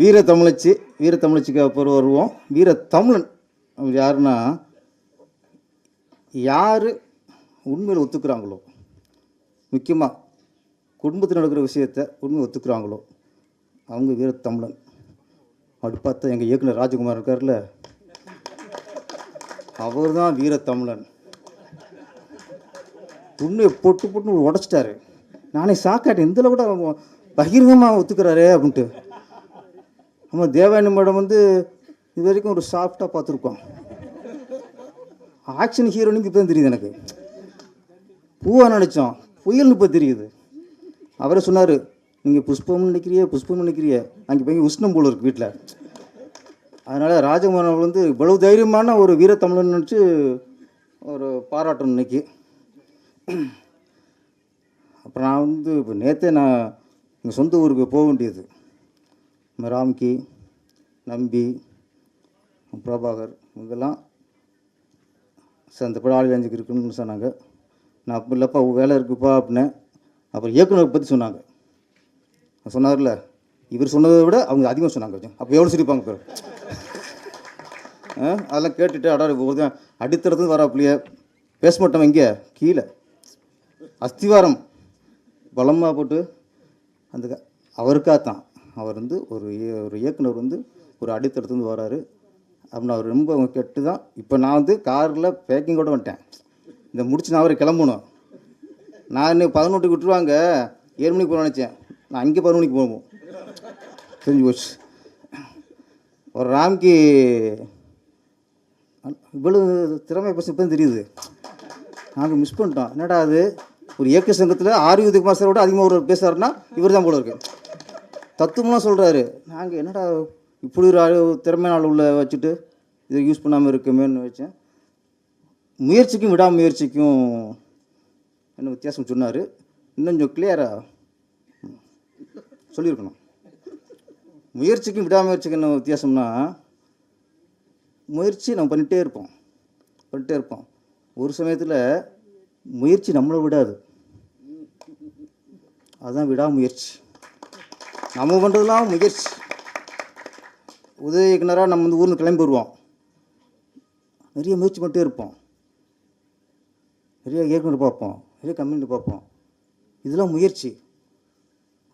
வீர தமிழச்சி வீர தமிழச்சிக்கு அப்புறம் வருவோம். வீர தமிழன் அவர் யாருன்னா யார் உண்மையில் ஒத்துக்கிறாங்களோ முக்கியமாக குடும்பத்தில் நடக்கிற விஷயத்த உண்மை ஒத்துக்கிறாங்களோ அவங்க வீர தமிழன் அப்படி பார்த்தா எங்கள் இயக்குனர் ராஜகுமார் இருக்கார்ல அவர் தான் வீர தமிழன் உண்மையை பொட்டு பொட்டு உடச்சிட்டாரு. நானே சாக்காட்டேன் இதில் கூட பகிரங்கமாக ஒத்துக்கிறாரே அப்படின்ட்டு. ஆமாம் தேவாயணி மேடம் வந்து இது வரைக்கும் ஒரு சாஃப்டாக பார்த்துருக்கோம். ஆக்ஷன் ஹீரோனுக்கு இப்போ தான் தெரியுது எனக்கு. பூவாக நினச்சோம் புயல்னு இப்போ தெரியுது. அவரே சொன்னார் நீங்கள் புஷ்பம்னு நினைக்கிறிய புஷ்பம்னு நினைக்கிறிய. அங்கே போய் உஷ்ணம் போல் இருக்கு வீட்டில் அதனால் ராஜகுமாரன் வந்து இவ்வளவு தைரியமான ஒரு வீரத்தமிழன் நினச்சி ஒரு பாராட்டம் இன்னைக்கு. அப்புறம் நான் வந்து இப்போ நேற்றே நான் எங்கள் சொந்த ஊருக்கு போக வேண்டியது. ராம்கி நம்பி பிரபாகர் இவங்கெல்லாம் சார் இந்த படம் ஆளி அஞ்சுக்கு இருக்குன்னு சொன்னாங்க. நான் அப்போ இல்லைப்பா வேலை இருக்குப்பா அப்படின்னேன் அப்புறம் இயக்குனர் பற்றி சொன்னாங்க. சொன்னார்ல இவர் சொன்னதை விட அவங்க அதிகமாக சொன்னாங்க. கொஞ்சம் அப்போ எவ்வளோ சிரிப்பாங்க பேர். அதெல்லாம் கேட்டுட்டு அடா ஒரு அடித்தடத்து வராப்பிலையே பேச மாட்டோம் இங்கே கீழே. அஸ்திவாரம் பலமாக போட்டு அந்த க- அவருக்காக தான் அவர் வந்து ஒரு ஒரு இயக்குனர் வந்து ஒரு அடித்தடத்துலேருந்து வராரு. அப்படின்னு அவர் ரொம்ப கெட்டு தான் இப்போ நான் வந்து காரில் பேக்கிங்கோட வந்துட்டேன். இந்த முடிச்சு நான் அவரை கிளம்பணும். நான் இன்னும் பதினொன்றுக்கு விட்டுருவாங்க. ஏழு மணிக்கு போக நினச்சேன். நான் அங்கே பதினொன்று மணிக்கு தெரிஞ்சு போச்சு. ஒரு ராம்கி இவ்வளவு திறமை பசங்க இப்போ தெரியுது. நாங்கள் மிஸ் பண்ணிட்டோம். என்னடா அது? ஒரு இயக்க சங்கத்தில் ஆர் உதயகுமார் சார் விட அதிகமாக ஒரு பேசுகிறாருன்னா இவர் தான் போல இருக்கு. தத்துவம்லாம் சொல்கிறாரு நாங்கள் என்னடா இப்படி ஒரு திறமை நாள் உள்ள வச்சுட்டு இதை யூஸ் பண்ணாமல் இருக்குமேன்னு வச்சேன். முயற்சிக்கும் விடாமுயற்சிக்கும் என்ன வித்தியாசம் சொன்னார். இன்னும் கொஞ்சம் கிளியராக சொல்லியிருக்கணும். முயற்சிக்கும் விடாமுயற்சிக்கும் என்ன வித்தியாசம்னா முயற்சி நம்ம பண்ணிகிட்டே இருப்போம். பண்ணிட்டே இருப்போம். ஒரு சமயத்தில் முயற்சி நம்மளை விடாது. அதுதான் விடாமுயற்சி. நம்ம பண்ணுறதுலாம் முயற்சி. உதவி இயக்குனராக நம்ம வந்து ஊர்ந்து கிளம்பி வருவோம். நிறைய முயற்சி பண்ணிட்டே இருப்போம். நிறைய இயக்குனர் பார்ப்போம். நிறைய கம்பெனி பார்ப்போம். இதெல்லாம் முயற்சி.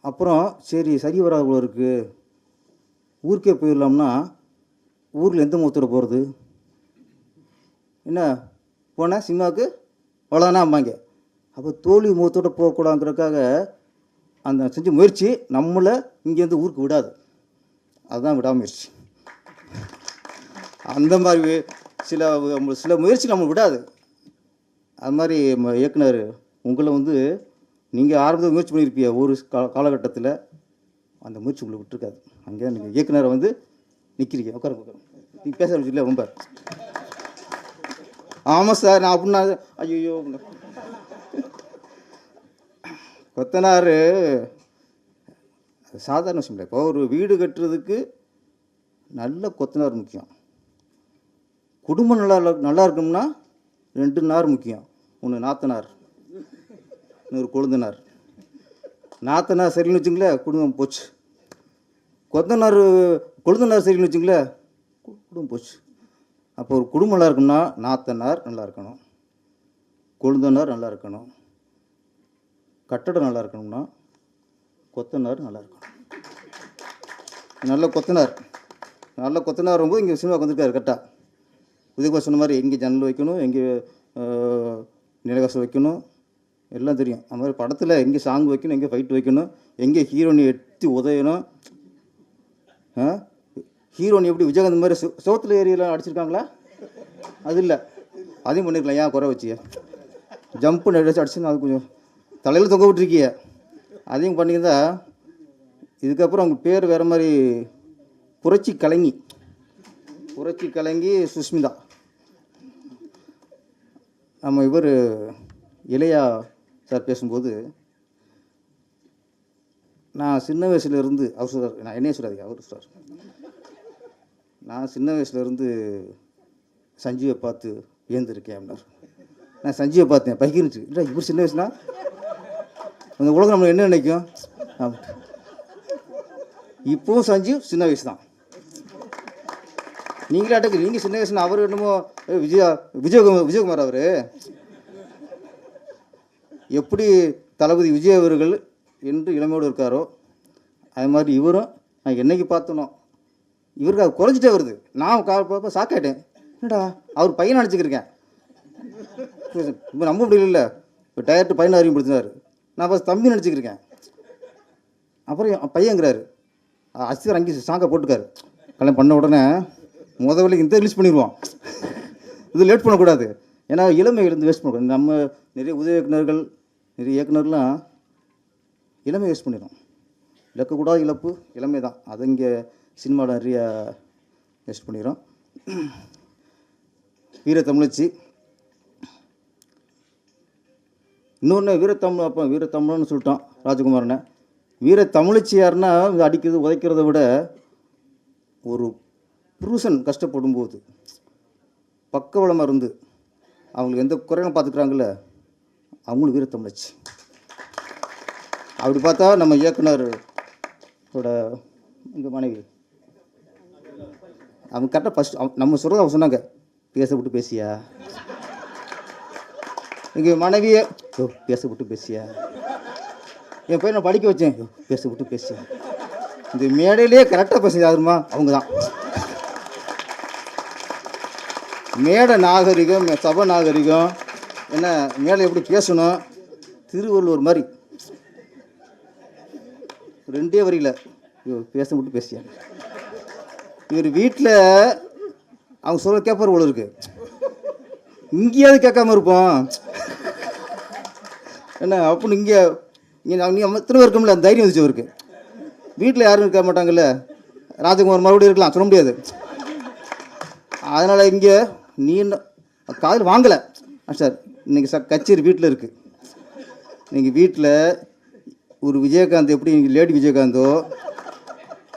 அப்புறம் சரி சரி வராத போல இருக்குது ஊருக்கே போயிடலாம்னா ஊரில் எந்த முகத்தோட போகிறது என்ன? போனேன் சினிமாவுக்கு? அவ்வளோதானா அம்மாங்க அப்போ தோல்வி முகத்தோட போகக்கூடாதுங்கிறதுக்காக அந்த செஞ்ச முயற்சி நம்மளை இங்கேருந்து ஊருக்கு விடாது. அதுதான் விடாமுயற்சி. அந்த மாதிரி சில சில முயற்சி நம்ம விடாது. அது மாதிரி ம- இயக்குனர் உங்களை வந்து நீங்கள் ஆரம்பத்தில் முயற்சி பண்ணியிருப்பீங்க ஒரு கா காலகட்டத்தில். அந்த முயற்சி உங்களை விட்டுருக்காது. அங்கே தான் நீங்கள் இயக்குனரை வந்து நிற்கிறீங்க உட்கார உட்கார நீங்கள் பேச இல்லை ரொம்ப? ஆமாம் சார் நான் அப்படின்னா ஐயோ கொத்தனார் சாதாரண விஷயம் இல்லை. இப்போ ஒரு வீடு கட்டுறதுக்கு நல்ல கொத்தனார் முக்கியம். குடும்பம் நல்லா நல்லா இருக்கணும்னா ரெண்டு நார் முக்கியம். ஒன்று நாத்தனார் இன்னொரு கொழுந்தனார். நாத்தனார் சரின்னு வச்சுங்களேன் குடும்பம் போச்சு. கொத்தனார் கொழுந்தனார் சரின்னு வச்சுங்களேன் குடும்பம் போச்சு. அப்போ ஒரு குடும்பம் நல்லா இருக்கணும்னா நாத்தனார் நல்லா இருக்கணும். கொழுந்தனார் நல்லா இருக்கணும். கட்டடம் நல்லா இருக்கணும்னா கொத்தனார் நல்லா இருக்கணும். நல்ல கொத்தனார். நல்ல கொத்தனார் ரொம்ப இங்கே சினிமாவுக்கு வந்திருக்காரு கரெக்டாக உதயகுமார் சொன்ன மாதிரி எங்கே ஜன்னல் வைக்கணும் எங்கே நிலகாசம் வைக்கணும். எல்லாம் தெரியும். அது மாதிரி படத்தில் எங்கே சாங் வைக்கணும் எங்கே ஃபைட் வைக்கணும் எங்கே ஹீரோனி எட்டி உதயணும். ஹீரோனி எப்படி விஜயகாந்த் மாதிரி சோ- சோத்துல ஏரியெல்லாம் அடிச்சிருக்காங்களா? அது இல்லை. அதையும் பண்ணிருக்கலாம். ஏன் குறை வச்சிய? ஜம்ப்பு அடிச்சு அடிச்சு அது கொஞ்சம் தலையில் தொங்க விட்டுருக்கிய. அதையும் பண்ணியிருந்தா இதுக்கப்புறம் அவங்க பேர் வேறு மாதிரி புரட்சி கலங்கி. புரட்சி கலங்கி சுஷ்மிதா. நம்ம இவர் இளையா சார் பேசும்போது நான் சின்ன வயசுலேருந்து அவர் சொல்கிறார் நான் என்னையே சொல்லாதீங்க அவர் சொல்கிறார் நான் சின்ன வயசுலேருந்து சஞ்சீவை பார்த்து வியந்திருக்கேன் அப்படின்னார். நான் சஞ்சீவை பார்த்தேன் பகிர்ந்துச்சு. இல்லை இவர் சின்ன வயசுனா? அந்த உலகம் நம்ம என்ன நினைக்கும்? இப்போவும் சஞ்சீவ் சின்ன வயசு தான். நீங்களே அட்டக்கு நீங்கள் சின்ன வயசுனா அவர் என்னமோ ஏ, விஜயா விஜயகுமார் விஜயகுமார் அவர். எப்படி தளபதி விஜய் அவர்கள் என்று இளமையோடு இருக்காரோ அது மாதிரி இவரும் நான் என்னைக்கு பார்த்தனோ இவருக்கு அது குறைஞ்சிட்டே வருது. நான் கா பார்ப்ப சாக்காயிட்டேன் என்னடா அவர் பையனை நினச்சிக்கிருக்கேன் இப்போ நம்ப முடியல இப்போ டயர்ட்டு பையனை அறிமுகப்படுத்தினார் நான் ஃபஸ்ட் தம்பி நினச்சிக்கிருக்கேன் அப்புறம் என் பையங்கிறாரு. அசிதர் அங்கே சாங்கை போட்டுக்காரு. கல்யாணம் பண்ண உடனே முத வேலைக்கு இந்த ரிலீஸ் பண்ணிடுவோம் இது லேட் பண்ணக்கூடாது. ஏன்னா இளமை இருந்து வேஸ்ட் பண்ணக்கூடாது. நம்ம நிறைய உதவி இயக்குநர்கள் நிறைய இயக்குனர்லாம் இளமை வேஸ்ட் பண்ணிடும் இழக்கக்கூடாத இழப்பு இளமை தான். அது இங்கே சினிமாவில் நிறைய வேஸ்ட் பண்ணிடும் வீர தமிழச்சி இன்னொன்று வீரத்தமிழ் அப்போ வீரத்தமிழ்னு சொல்லிட்டோம் ராஜகுமாரனை. வீர தமிழச்சி யாருன்னா இது அடிக்கிறது உதைக்கிறத விட ஒரு புருஷன் கஷ்டப்படும் போது பக்கவளமாக இருந்து அவங்களுக்கு எந்த குறையும் பார்த்துக்கிறாங்கல்ல அவங்களும் வீரத்தமிழச்சி அப்படி பார்த்தா நம்ம இயக்குனர் எங்கள் மனைவி அவங்க கரெக்டாக ஃபஸ்ட் நம்ம சொல்கிறத அவங்க சொன்னாங்க. பேச விட்டு பேசியா? இங்கே மனைவியே பேசப்பட்டு பேச விட்டு பேசியா? என் பையனை படிக்க வச்சேன். பேசப்பட்டு பேச விட்டு பேசியா? இந்த மேடையிலே கரெக்டாக பேச யாருமா? அவங்க தான் மேடை நாகரிகம் சபை நாகரிகம் என்ன மேடை எப்படி பேசணும்? திருவள்ளுவர் மாதிரி. ரெண்டே வரியில் ஐயோ பேச விட்டு பேசியா? இவர் வீட்டில் அவங்க சொல்ல கேட்பார் போல இருக்கு. இங்கேயாவது கேட்காம இருப்போம். என்ன அப்படின்னு இங்கே இங்கே நீ எத்தனை இருக்கும்ல அந்த தைரியம் வந்துச்சு அவருக்கு வீட்டில் யாரும் இருக்க மாட்டாங்கல்ல. ராஜகுமார் மறுபடியும் இருக்கலாம் சொல்ல முடியாது. அதனால் இங்கே நீ காதில் வாங்கலை. சார் இன்றைக்கி சார் கச்சேரி வீட்டில் இருக்குது நீங்கள் வீட்டில் ஒரு விஜயகாந்த் எப்படி நீங்கள் லேடி விஜயகாந்தோ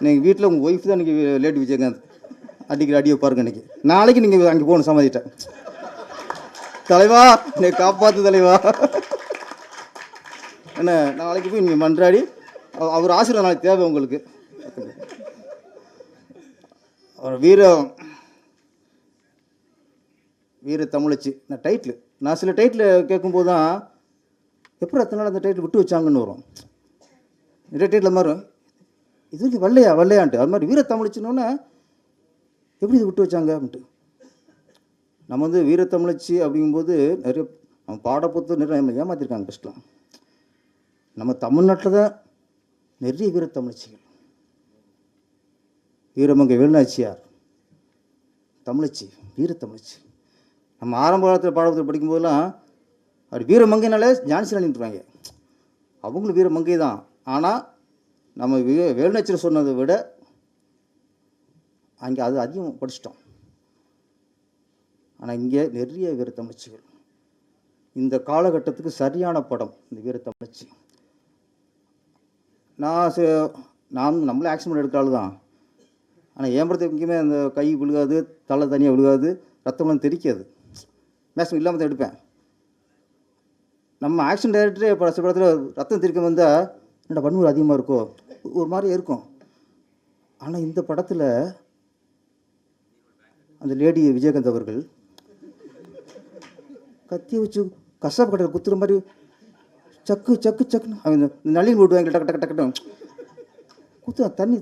நீங்கள் வீட்டில் உங்கள் ஒய்ஃப் தான் இன்றைக்கி லேடி விஜயகாந்த். அடிக்கிற அடியை பாருங்க இன்றைக்கி நாளைக்கு நீங்கள் அங்கே போகணும் சம்மதிட்டேன் தலைவா என்னை காப்பாற்று தலைவா. என்ன நாளைக்கு போய் நீங்கள் மன்றாடி அவர் ஆசீர்வாதம் நாளைக்கு தேவை உங்களுக்கு. அவர் வீர வீர தமிழச்சி. நான் டைட்டில் நான் சில டைட்டில் கேட்கும்போது தான் எப்படி அத்தனை நாள் அந்த டைட்டில் விட்டு வச்சாங்கன்னு வரும்? நிறைய டைட்டில் மாதிரி இது வந்து வல்லையா வல்லையான்ட்டு. அது மாதிரி வீர தமிழச்சினோன்னே எப்படி இது விட்டு வச்சாங்க? அப்படின்ட்டு. நம்ம வந்து வீர தமிழச்சி அப்படிங்கும்போது நிறைய நம்ம பாடப்புத்து நிறைய ஏமாற்றிருக்காங்க ஃபஸ்ட்லாம் நம்ம தமிழ்நாட்டில் தான் நிறைய வீர தமிழச்சிகள். வீரமங்கை வேலுநாச்சியார் தமிழச்சி வீர தமிழச்சி. நம்ம ஆரம்ப காலத்தில் பாடத்தில் படிக்கும்போதெல்லாம் அப்படி வீரமங்கைனாலே ஜான்சி நின்றுவாங்க அவங்களும் வீரமங்கை தான். ஆனால் நம்ம வே வேலுநாச்சியர் சொன்னதை விட அங்கே அது அதிகம் படிச்சிட்டோம். ஆனால் இங்கே நிறைய வீர தமிழச்சிகள். இந்த காலகட்டத்துக்கு சரியான படம் இந்த வீர தமிழ்ச்சி. நான் ச- நான் நம்மளே ஆக்சிடெண்ட் எடுக்கிற ஆளு தான் ஆனால் என் எங்கேயுமே அந்த கை விழுகாது தலை தனியாக விழுகாது ரத்தம்லாம் தெரிக்காது மேக்ஸிமம் இல்லாமல் தான் எடுப்பேன். நம்ம ஆக்ஷன் டைரக்டரே சில படத்தில் ரத்தம் தெரிக்க வந்தால் என்னோட வன்முறை அதிகமாக இருக்கோ? ஒரு மாதிரி இருக்கும். ஆனால் இந்த படத்தில் அந்த லேடி விஜயகாந்த் அவர்கள் கத்தி வச்சு கசாப்பு கடையில் குத்துற மாதிரி சக்கு சக்கு சக்குன்னு. அவன் இந்த இந்த நளின் விடுவாங்க டக்கு டக்கு டக்கு குத்து தண்ணி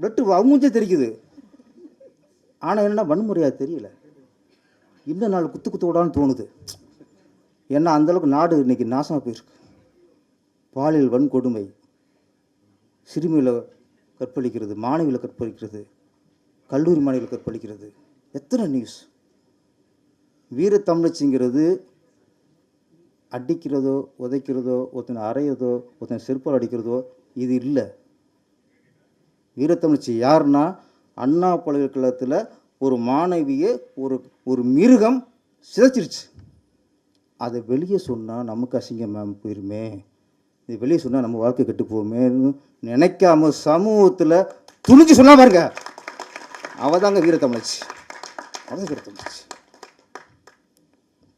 பிளட்டு அவங்கூஞ்சே தெரிக்குது. ஆனால் என்னன்னா வன்முறையாக தெரியல. இன்னும் நாள் குத்து குத்து விடான்னு தோணுது. ஏன்னா அந்தளவுக்கு நாடு இன்றைக்கி நாசமாக போயிருக்கு. பாலியல் வன்கொடுமை. சிறுமியில் கற்பழிக்கிறது மாணவியில் கற்பழிக்கிறது கல்லூரி மாணவியில் கற்பழிக்கிறது. எத்தனை நியூஸ் வீர தமிழச்சிங்கிறது அடிக்கிறதோ உதைக்கிறதோ ஒருத்தனை அறையிறதோ ஒருத்தனை செருப்பால் அடிக்கிறதோ இது இல்லை. வீரத்தமிழ்ச்சி யாருன்னா அண்ணா பல்கலைக்கழகத்தில் ஒரு மாணவியை ஒரு ஒரு மிருகம் சிதைச்சிருச்சு. அதை வெளியே சொன்னால் நமக்கு அசிங்கம் மேம் போயிருமே. இது வெளியே சொன்னால் நம்ம வாழ்க்கை கெட்டு போகுமேன்னு நினைக்காம சமூகத்தில் துணிஞ்சு சொன்னா பாருங்க. அவதாங்க வீரத்தமிழச்சி. அவதான் வீரத்தமிழ்ச்சி.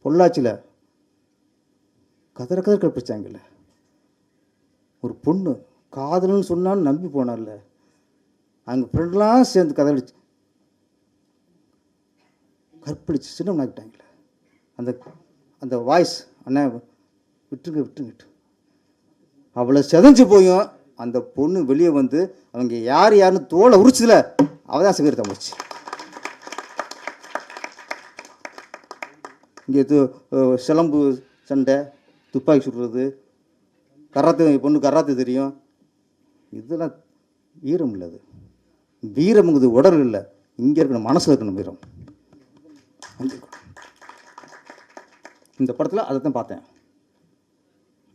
பொள்ளாச்சியில் கதற கதற கற்பிச்சாங்கல்ல ஒரு பொண்ணு காதலன்னு சொன்னான்னு நம்பி போனால அவங்க ஃப்ரெண்ட்லாம் சேர்ந்து கதளிச்சு கற்பழிச்சு சின்னம் ஆகிட்டாங்களே அந்த அந்த வாய்ஸ் அண்ணா விட்டுருங்க விட்டுருங்க. விட்டு அவளை செதஞ்சு போயும் அந்த பொண்ணு வெளியே வந்து அவங்க யார் யாருன்னு தோலை உரிச்சதில்ல அவள் தான் சிகரெட் தமிழ்ச்சி இங்கே சிலம்பு சண்டை துப்பாக்கி சுடுறது கராத்தே பொண்ணு கராத்தே தெரியும். இதெல்லாம் வீரம் இல்லை அது. வீரம்ங்கிறது உடல் இல்லை. இங்கே இருக்கணும் மனசில் இருக்கணும் வீரம். இந்த படத்தில் அதை தான் பார்த்தேன்.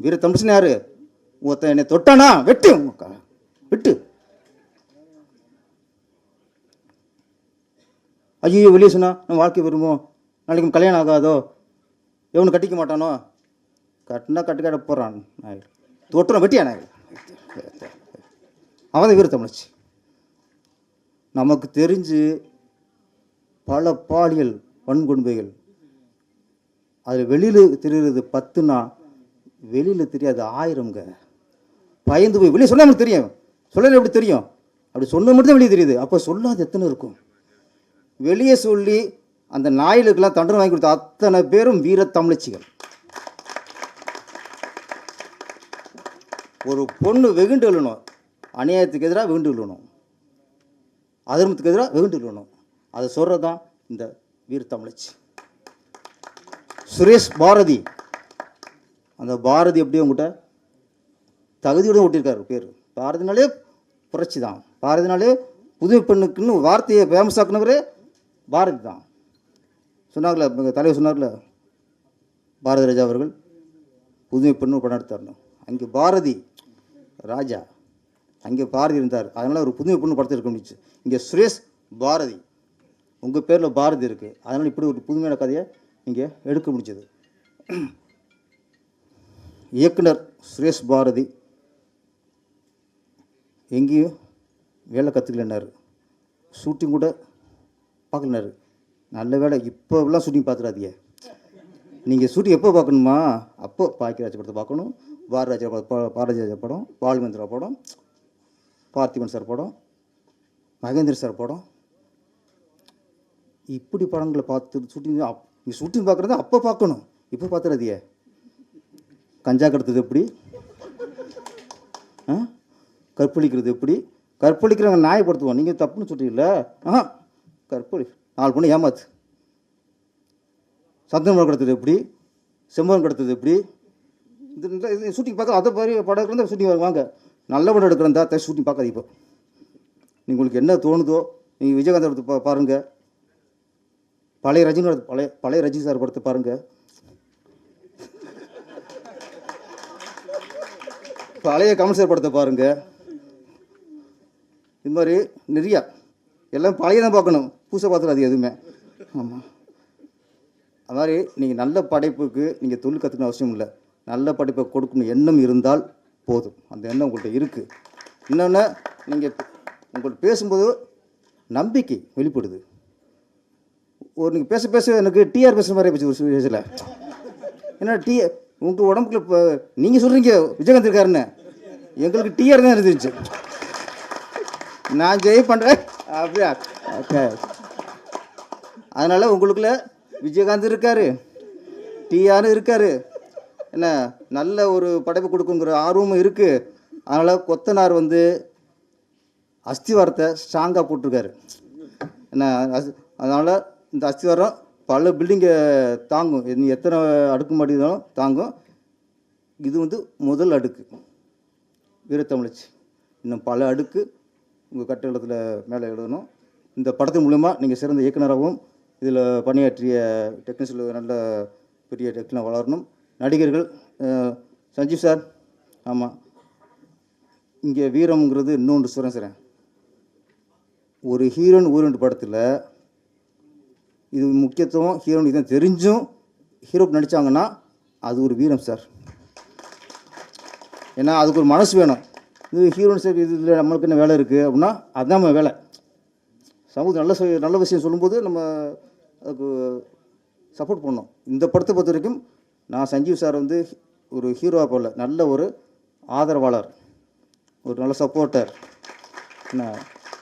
வீர தமிழ்ச்சின்னு யாரு? ஒருத்தன் என்னை தொட்டானா? வெட்டு! உக்கா. வெட்டு! ஐயோ வெளியே சொன்னா நம்ம வாழ்க்கை வருமோ நாளைக்கு கல்யாணம் ஆகாதோ? எவனு கட்டிக்க மாட்டானோ? கட்டினா கட்டுக்காட போகிறான் நாய். தொட்டுறோம் வெட்டியா நாய்? அவன் தான் வீர தமிழ்ச்சி நமக்கு தெரிஞ்சு பல பாலியல் வன்கொடுமைகள். அதில் வெளியில் தெரிகிறது பத்துனா வெளியில் தெரியாது ஆயிரம்ங்க. பயந்து போய் வெளியே சொன்னால் தெரியும். சொல்லலை எப்படி தெரியும்? அப்படி சொன்ன மட்டும் தான் வெளியே தெரியுது. அப்போ சொல்லாது எத்தனை இருக்கும்? வெளியே சொல்லி அந்த நாயிலுக்கெல்லாம் தண்டனை வாங்கி கொடுத்த அத்தனை பேரும் வீர தமிழச்சிகள் ஒரு பொண்ணு வெகுண்டு விழணும். அநியாயத்துக்கு எதிராக வெகுண்டு விழணும். அதர்மத்துக்கு எதிராக வெகுண்டு விழணும். அதை சொல்கிறது தான் இந்த வீர தமிழச்சி. சுரேஷ் பாரதி. அந்த பாரதி எப்படி உங்ககிட்ட தகுதியோடு ஒட்டியிருக்காரு பேர். பாரதினாலே புரட்சி தான் பாரதினாலே புதுமை பெண்ணுக்குன்னு வார்த்தையை ஃபேமஸ் ஆக்குனவரே பாரதி தான் சொன்னார்ல எங்கள் தலைவர் சொன்னார்ல பாரதி ராஜா அவர்கள் புதுமை பெண்ணு படம் எடுத்தார்னு. அங்கே பாரதி ராஜா. அங்கே பாரதி இருந்தார். அதனால் ஒரு புதுமை பொண்ணு படத்தில் இருக்க முடிச்சு இங்கே சுரேஷ் பாரதி. உங்கள் பேரில் பாரதி இருக்குது அதனால் இப்படி ஒரு புதுமையான கதையை இங்கே எடுக்க முடிஞ்சது. இயக்குனர் சுரேஷ் பாரதி. எங்கேயும் வேலை கற்றுக்கலன்னாரு ஷூட்டிங் கூட பார்க்கலனாரு நல்ல வேலை இப்போலாம் ஷூட்டிங் பார்த்துடாதீங்க. நீங்கள் ஷூட்டிங் எப்போ பார்க்கணுமா? அப்போ பாக்கியராஜ் படத்தை பார்க்கணும். பாரதிராஜா படம் பாரதிராஜா படம் பாலுமந்திரா படம் பார்த்திபன் சார் படம் மகேந்திர சார் படம். இப்படி படங்களை பார்த்து ஷூட்டிங் நீ ஷூட்டிங் பார்க்குறது அப்போ பார்க்கணும். இப்போ பார்த்துறதியே கஞ்சா கடத்தது எப்படி? ஆ? கற்பழிக்கிறது எப்படி? கற்பழிக்கிறவங்க நியாயப்படுத்துவோம். நீங்கள் தப்புன்னு சொல்றீங்கள ஆ கற்பழி நாலு பொண்ணு ஏமாத்து. சந்தனம் கடத்தது எப்படி? செம்பரம் கடத்தது எப்படி? இது ஷூட்டிங் பார்க்க அதை மாதிரி படம் இருக்கிறதா ஷூட்டிங் வாங்க நல்ல படம் எடுக்கிறதா தான் ஷூட்டிங் பார்க்காது இப்போ. உங்களுக்கு என்ன தோணுதோ நீங்கள் விஜயகாந்த் படத்தை பா பாருங்கள் பழைய ரஜினி பழைய பழைய ரஜினி சார் படத்தை பாருங்கள் பழைய கமல் சார் படத்தை பாருங்கள் இது மாதிரி நிறையா. எல்லாம் பழைய தான் பார்க்கணும். புதுசாக பார்த்துடாது எதுவுமே. ஆமாம் அது மாதிரி நீங்கள் நல்ல படைப்புக்கு நீங்கள் தொழில் கற்றுக்கணும் அவசியம் இல்லை. நல்ல படிப்பை கொடுக்கணும் எண்ணம் இருந்தால் போதும். அந்த எண்ணம் உங்கள்கிட்ட இருக்குது இன்னொன்று நீங்கள் உங்கள்கிட்ட பேசும்போது நம்பிக்கை வெளிப்படுது. ஒரு நீங்கள் பேச பேச எனக்கு டிஆர் பேசுகிற மாதிரி போச்சு ஒரு பேசல ஏன்னா டி உங்கள் உடம்புக்குள்ள இப்போ நீங்கள் சொல்கிறீங்க விஜயகாந்த் இருக்காருன்னு. எங்களுக்கு டிஆர் தான் இருந்துச்சு நான் ஜெய் பண்ணுறேன் அப்படியா? ஓகே. அதனால் உங்களுக்குள்ள விஜயகாந்த் இருக்கார். டிஆர் இருக்கார். என்ன நல்ல ஒரு படைப்பு கொடுக்குங்கிற ஆர்வமும் இருக்குது அதனால் கொத்தனார் வந்து அஸ்திவாரத்தை ஸ்ட்ராங்காக போட்டிருக்காரு. என்ன அஸ் அதனால் இந்த அஸ்திவாரம் பல பில்டிங்கை தாங்கும். இது எத்தனை அடுக்கு இருந்தாலும் தாங்கும். இது வந்து முதல் அடுக்கு. வீரத்தமிழ்ச்சி. இன்னும் பல அடுக்கு உங்கள் கட்டிடத்தில் மேலே எழுதணும். இந்த படத்தின் மூலிமா நீங்கள் சிறந்த இயக்குனராகவும் இதில் பணியாற்றிய டெக்னீஷியல் நல்ல பெரிய டெக்னிக் வளரணும். நடிகர்கள் சஞ்சீவ் சார் ஆமாம் இங்கே வீரம்ங்கிறது இன்னொன்று சொல்கிறேன் சார் ஒரு ஹீரோயின் ஊரண்டு படத்தில் இது முக்கியத்துவம் ஹீரோயின் இதை தெரிஞ்சும் ஹீரோக்கு நடித்தாங்கன்னா அது ஒரு வீரம் சார். ஏன்னா அதுக்கு ஒரு மனசு வேணும். இது ஹீரோயின் சார் இது இதில் நம்மளுக்கு என்ன வேலை இருக்குது அப்படின்னா அதுதான் நம்ம வேலை. சமூகம் நல்ல நல்ல விஷயம் சொல்லும்போது நம்ம அதுக்கு சப்போர்ட் பண்ணோம் இந்த படத்தை பொறுத்த வரைக்கும் நான் சஞ்சீவ் சார் வந்து ஒரு ஹீரோவாக போல நல்ல ஒரு ஆதரவாளர் ஒரு நல்ல சப்போர்ட்டர் என்ன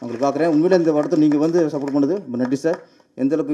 உங்களுக்கு பார்க்குறேன். உண்மையில் இந்த படத்தை நீங்கள் வந்து சப்போர்ட் பண்ணது ரொம்ப நன்றி சார். எந்தளவுக்கு